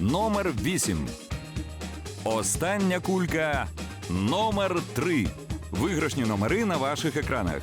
Номер 8. Остання кулька номер 3. Виграшні номери на ваших екранах.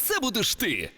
це будеш ти.